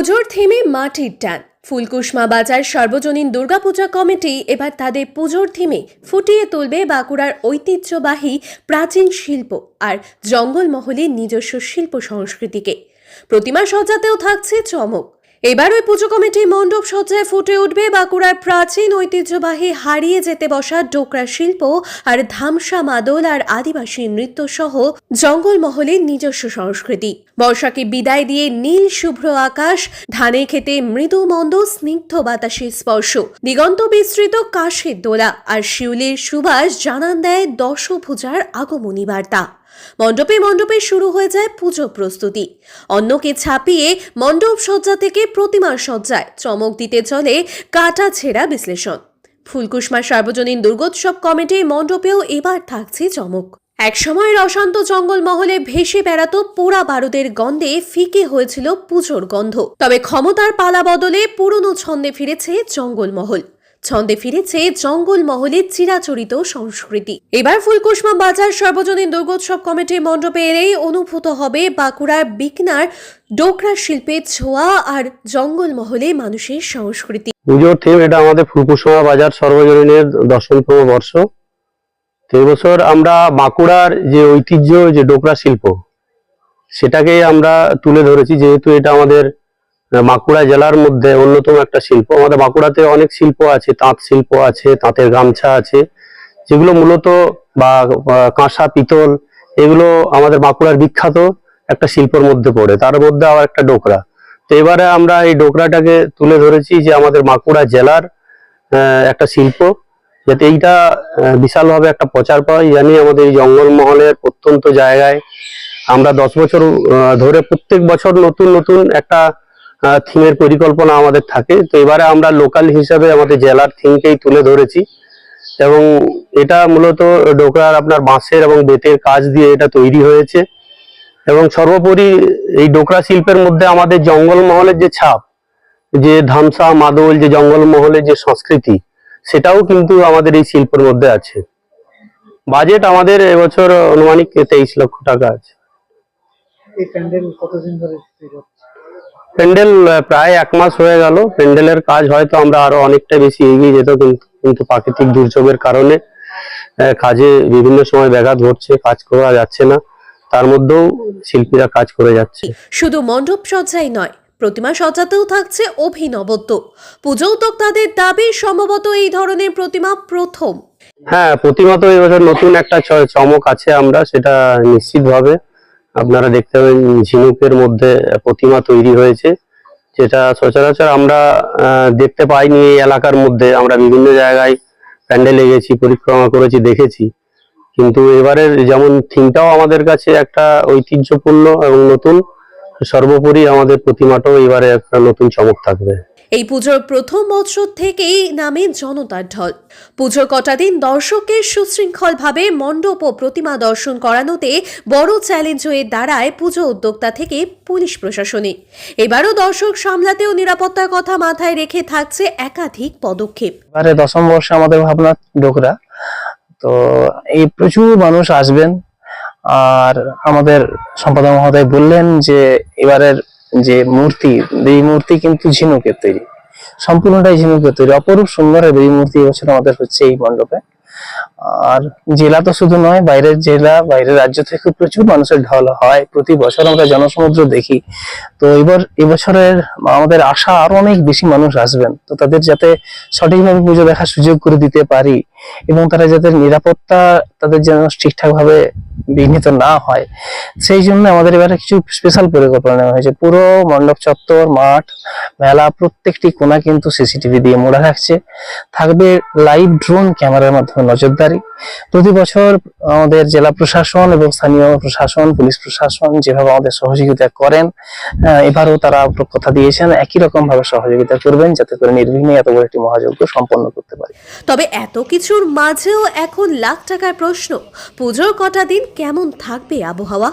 পুজোর থিমে মাটির টান। ফুলকুশমা বাজার সর্বজনীন দুর্গাপূজা কমিটি এবার তাদের পুজোর থিমে ফুটিয়ে তুলবে বাঁকুড়ার ঐতিহ্যবাহী প্রাচীন শিল্প আর জঙ্গলমহলের নিজস্ব শিল্প সংস্কৃতিকে। প্রতিমা সজ্জাতেও থাকছে চমক। এবার ওই পুজো কমিটি মণ্ডপ সজ্জায় ফুটে উঠবে বাঁকুড়ার প্রাচীন ঐতিহ্যবাহী হারিয়ে যেতে বসা ডোকরা শিল্প আর ধামসা মাদল আর আদিবাসী নৃত্য সহ জঙ্গলমহলের নিজস্ব সংস্কৃতি। বর্ষাকে বিদায় দিয়ে নীল শুভ্র আকাশ ধানে খেতে মৃদু মন্দ স্নিগ্ধ বাতাসের স্পর্শ। দিগন্ত বিস্তৃত কাশের দোলা আর শিউলির সুবাস জানান দেয় দশভুজার আগমনী বার্তা। মণ্ডপে মণ্ডপে শুরু হয়ে যায় পুজো প্রস্তুতি। অন্যকে ছাপিয়ে মণ্ডপ সজ্জা থেকে প্রতিমার সজ্জায় চমক দিতে চলে কাটা ছেঁড়া বিশ্লেষণ। ফুলকুসমা সার্বজনীন দুর্গোৎসব কমিটির মণ্ডপেও এবার থাকছে চমক। একসময়ের অশান্ত জঙ্গলমহলে ভেসে বেড়াতো পোড়া বারুদের গন্ধে ফিকে হয়েছিল পুজোর গন্ধ। তবে ক্ষমতার পালা বদলে পুরনো ছন্দে ফিরেছে জঙ্গলমহল ছন্দে ফিরেছে জঙ্গলমহলের চিরাচরিত সংস্কৃতি। এবার ফুলকুসমা বাজার সর্বজনীন দুর্গোৎসব কমিটির মণ্ডপে এলেই অনুভূত হবে বাঁকুড়ার বিকনার ডোকরা শিল্পের ছোঁয়া আর জঙ্গলমহলে মানুষের সংস্কৃতি। পুজোর থিম এটা আমাদের ফুলকুসমা বাজার সর্বজনীনের দশমতম বর্ষ। তো এবছর আমরা বাঁকুড়ার যে ঐতিহ্য, যে ডোকরা শিল্প, সেটাকেই আমরা তুলে ধরেছি, যেহেতু এটা আমাদের বাঁকুড়া জেলার মধ্যে অন্যতম একটা শিল্প। আমাদের বাঁকুড়াতে অনেক শিল্প আছে, তাঁত শিল্প আছে, তাঁতের গামছা আছে, যেগুলো মূলত বা কাঁসা, পিতল, এগুলো আমাদের বাঁকুড়ার বিখ্যাত একটা শিল্পর মধ্যে পড়ে। তার মধ্যে আবার একটা ডোকরা। তো এবারে আমরা এই ডোকরাটাকে তুলে ধরেছি যে আমাদের বাঁকুড়া জেলার একটা শিল্প, যাতে এইটা বিশালভাবে একটা প্রচার পায় জানি আমাদের এই জঙ্গলমহলের প্রত্যন্ত জায়গায় আমরা দশ বছর ধরে প্রত্যেক বছর নতুন নতুন একটা থিমের পরিকল্পনা আমাদের থাকে। তো এবারে আমরা লোকাল হিসাবে আমাদের জেলার থিমকেই তুলে ধরেছি। এবং এটা মূলত ডোকরার আপনার বাঁশের এবং বেতের কাজ দিয়ে এটা তৈরি হয়েছে। এবং সর্বোপরি এই ডোকরা শিল্পের মধ্যে আমাদের জঙ্গলমহলের যে ছাপ, যে ধামসা, মাদল, যে জঙ্গলমহলের যে সংস্কৃতি, সেটাও কিন্তু আমাদের এই শিল্পের মধ্যে আছে। বাজেট আমাদের এবছর আনুমানিক তেইশ লক্ষ টাকা আছে। এই প্যান্ডেল কতদিন ধরে? প্যান্ডেল প্রায় এক মাস হয়ে গেল। প্যান্ডেলের কাজ হয়তো আমরা আরও অনেকটা বেশি এগিয়ে যেত কিন্তু কিন্তু প্রাকৃতিক দুর্যোগের কারণে কাজে বিভিন্ন সময় ব্যাঘাত ঘটছে কাজ করা যাচ্ছে না। তার মধ্যেও শিল্পীরা কাজ করে যাচ্ছে। শুধু মণ্ডপ সজ্জাই নয় প্রতিমা সজ্জাতেও থাকছে অভিনবত্ব। পুজো উদ্যোক্তাদের দাবি সম্ভবত এই ধরনের প্রতিমা প্রথম। হ্যাঁ প্রতিমা তো এবছর নতুন একটা চমক আছে আমরা সেটা নিশ্চিতভাবে। আপনারা দেখতে পাবেন ঝিনুকের মধ্যে প্রতিমা তৈরি হয়েছে, যেটা সচরাচর আমরা দেখতে পাইনি এই এলাকার মধ্যে। আমরা বিভিন্ন জায়গায় প্যান্ডেলে গেছি পরিক্রমা করেছি, দেখেছি। কিন্তু এবারের যেমন থিমটাও আমাদের কাছে একটা ঐতিহ্যপূর্ণ এবং নতুন, সর্বোপরি আমাদের প্রতিমাটাও এবারে একটা নতুন চমক থাকবে। এই পুজোর প্রথম বছর থেকেই নামে জনতার ঢল। পুজোর কটা দিন দর্শকের সুশৃঙ্খলভাবে মণ্ডপ ও প্রতিমা দর্শন করানোতে বড় চ্যালেঞ্জ হয়ে দাঁড়ায় পুজো উদ্যোক্তা থেকে পুলিশ প্রশাসনে। এবারও দর্শক সামলাতেও নিরাপত্তার কথা মাথায় রেখে থাকছে একাধিক পদক্ষেপ। এবারে দশম বর্ষে আমাদের ভাবনা ডোকরা। তো এই প্রচুর মানুষ আসবেন। আর আমাদের সম্পাদক মহোদয় বললেন যে এবারের যে মূর্তি এই মূর্তি কিন্তু ঝিনুকের তৈরি। সম্পূর্ণটাই ঝিনুকের তৈরি। অপরূপ সুন্দর এই মূর্তি এবছর আমাদের হচ্ছে এই মণ্ডপে। আর জেলা তো শুধু নয়, বাইরের জেলা, বাইরের রাজ্য থেকে প্রচুর মানুষের ঢল হয়। প্রতি বছর আমরা জনসমুদ্র দেখি। তো এবার, এবছরের, আমাদের আশা আরও অনেক বেশি মানুষ আসবেন। তো তাদের যাতে সঠিকভাবে পুজো দেখার সুযোগ করে দিতে পারি এবং তারা যাতে নিরাপত্তা তাদের যেন ঠিকঠাক ভাবে বিঘ্নিত না হয়। সেই জন্য আমাদের এবারে কিছু স্পেশাল পরিকল্পনা নেওয়া হয়েছে। পুরো মণ্ডপ চত্বর, মাঠ, মেলা প্রত্যেকটি কোণা কিন্তু সিসিটিভি দিয়ে মোড়া রাখছে থাকবে লাইভ ড্রোন ক্যামেরার মাধ্যমে নজরদারি। প্রতি বছর আমাদের জেলা প্রশাসন এবং স্থানীয় প্রশাসন, পুলিশ প্রশাসন যেভাবে আমাদের সহযোগিতা করেন এবারও তারা কথা দিয়েছেন, একই রকম ভাবে সহযোগিতা করবেন যাতে করে নির্বিঘ্নে এত বড় একটি মহাযজ্ঞ সম্পন্ন করতে পারে। তবে এত কিছুর মাঝেও এখন লাখ টাকার প্রশ্ন, পুজোর কটা দিন কেমন থাকবে আবহাওয়া?